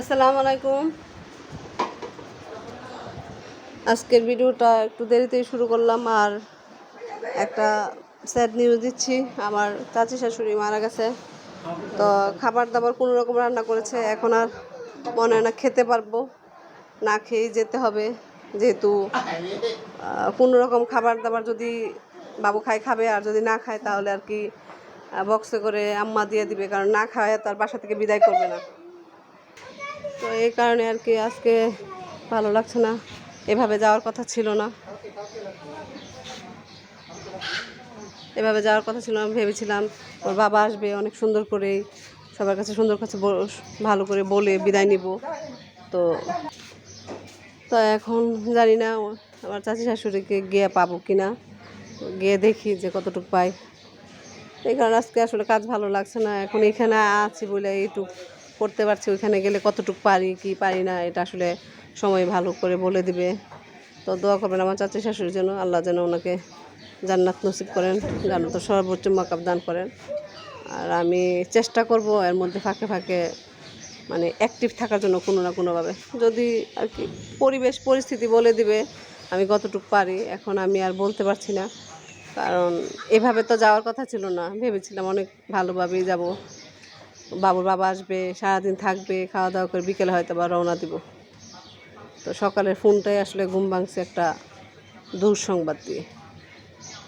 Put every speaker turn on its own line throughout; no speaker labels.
আসসালামু আলাইকুম। আজকের ভিডিওটা একটু দেরিতেই শুরু করলাম আর একটা স্যাড নিউজ দিচ্ছি। আমার চাচি শাশুড়ি মারা গেছে। তো খাবার দাবার কোনো রকম রান্না করেছে। এখন আর মনে হয় না খেতে পারব। না খেয়েই যেতে হবে। যেহেতু কোনো রকম খাবার দাবার যদি বাবু খায়, খাবে। আর যদি না খায়, তাহলে আর কি বক্সে করে আম্মা দিয়ে দিবে। কারণ না খায় তার বাসা থেকে বিদায় করবে না। তো এই কারণে আর কি আজকে ভালো লাগছে না। এভাবে যাওয়ার কথা ছিল না। এভাবে যাওয়ার কথা ছিল না ভেবেছিলাম ওর বাবা আসবে অনেক সুন্দর করে, সবার কাছে সুন্দর কাছে ভালো করে বলে বিদায় নিব। তো তো এখন জানি না আমার চাচি শাশুড়িকে গিয়ে পাবো কি না গিয়ে দেখি যে কতটুকু পাই এই কারণে আজকে আসলে কাজ ভালো লাগছে না, এখন এখানে আছি বলে এইটুক। করতে পারছি, ওইখানে গেলে কতটুকু পারি, কি পারি না, এটা আসলে সময় ভালো করে বলে দিবে। তো দোয়া করবেন আমার চাচি শাশুড়ির জন্য, আল্লাহ যেন ওনাকে জান্নাত নসিব করেন যেন তো সর্বোচ্চ মাকাব দান করেন। আর আমি চেষ্টা করব এর মধ্যে ফাঁকে ফাঁকে মানে অ্যাক্টিভ থাকার জন্য কোনো না কোনোভাবে। যদি আর কি পরিবেশ, পরিস্থিতি বলে দিবে, আমি কতটুকু পারি, এখন আমি আর বলতে পারছি না। কারণ এভাবে তো যাওয়ার কথা ছিল না, ভেবেছিলাম অনেক ভালোভাবেই যাব। বাবুর বাবা আসবে, সারাদিন থাকবে খাওয়া দাওয়া করে বিকেলে হয়তো বা রওনা দিব। তো সকালের ফোনটাই আসলে ঘুম ভাঙছে একটা দুঃসংবাদ দিয়ে।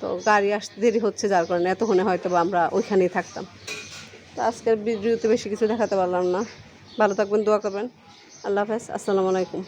তো গাড়ি আসতে দেরি হচ্ছে যার কারণে এতক্ষণে হয়তো বা আমরা ওইখানেই থাকতাম। তো আজকের ভিডিওতে বেশি কিছু দেখাতে পারলাম না। ভালো থাকবেন, দোয়া করবেন। আল্লাহ হাফেজ, আসসালামু আলাইকুম।